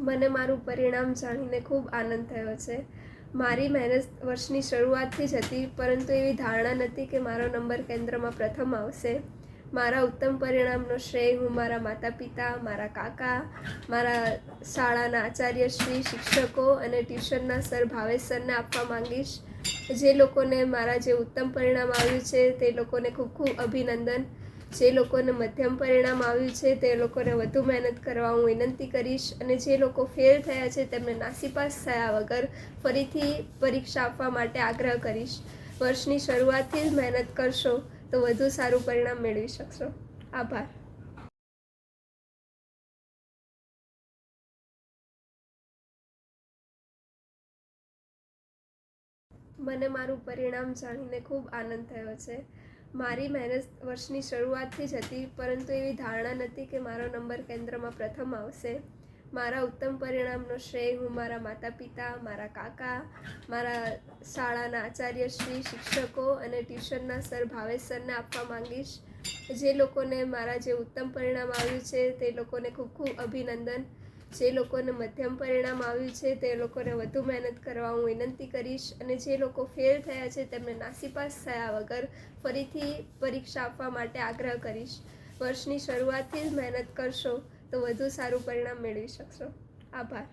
મને મારું પરિણામ જાણીને ખૂબ આનંદ થયો છે. મારી મહેનત વર્ષની શરૂઆતથી જ હતી, પરંતુ એવી ધારણા નથી કે મારો નંબર કેન્દ્રમાં પ્રથમ આવશે. મારા ઉત્તમ પરિણામનો શ્રેય હું મારા માતા પિતા મારા કાકા, મારા શાળાના આચાર્યશ્રી શિક્ષકો અને ટ્યુશનના સર ભાવેશ સરને આપવા માંગીશ. જે લોકોને મારા જે ઉત્તમ પરિણામ આવ્યું છે, તે લોકોને ખૂબ ખૂબ અભિનંદન. જે લોકોને મધ્યમ પરિણામ આવ્યું છે, તે લોકોને વધુ મહેનત કરવા હું વિનંતી કરીશ અને જે લોકો ફેલ થયા છે, તેમને નાસીપાસ થયા વગર ફરીથી પરીક્ષા આપવા માટે આગ્રહ કરીશ. વર્ષની શરૂઆતથી જ મહેનત કરશો તો વધુ સારું પરિણામ મેળવી શકશો. આભાર. મને મારું પરિણામ જાણીને ખૂબ આનંદ થયો છે. મારી મહેનત વર્ષની શરૂઆતથી જ હતી, પરંતુ એવી ધારણા નથી કે મારો નંબર કેન્દ્રમાં પ્રથમ આવશે. મારા ઉત્તમ પરિણામનો શ્રેય હું મારા માતા પિતા મારા કાકા, મારા શાળાના આચાર્યશ્રી શિક્ષકો અને ટ્યુશનના સર ભાવેશ સરને આપવા માંગીશ. જે લોકોને મારા જે ઉત્તમ પરિણામ આવ્યું છે, તે લોકોને ખૂબ ખૂબ અભિનંદન. જે લોકોને મધ્યમ પરિણામ આવ્યું છે, તે લોકોને વધુ મહેનત કરવા હું વિનંતી કરીશ અને જે લોકો ફેલ થયા છે, તેમને નાસીપાસ થયા વગર ફરીથી પરીક્ષા આપવા માટે આગ્રહ કરીશ. વર્ષની શરૂઆતથી જ મહેનત કરશો તો વધુ સારું પરિણામ મેળવી શકશો. આભાર.